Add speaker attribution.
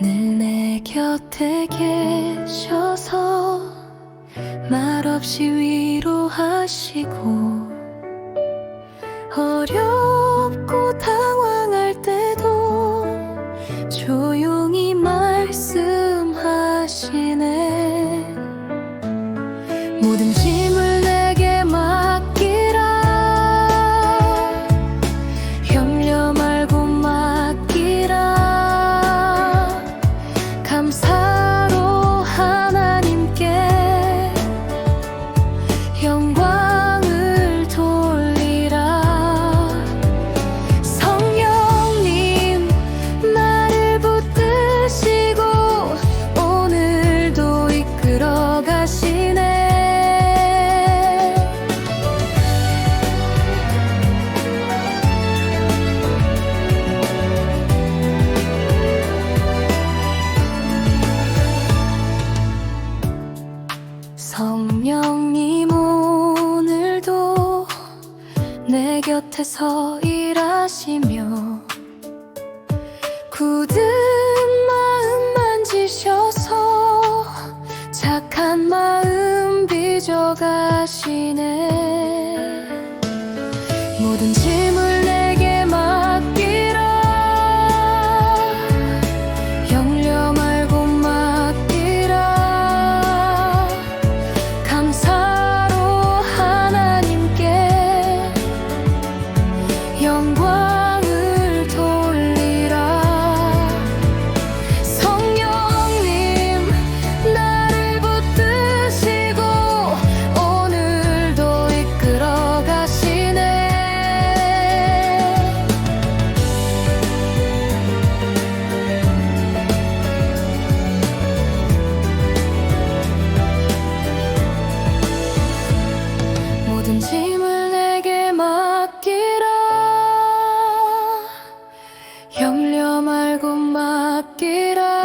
Speaker 1: 늘 내 곁에 계셔서 말없이 위로하시고 어렵고 당황할 때도 조용히 말씀하시네. 모든 짐을 감사로 하나 성령님 오늘도 내 곁에서 일하시며 굳은 마음 만지셔서 착한 마음 빚어가시네. 모든 지 짐을 내게 말고 맡기라.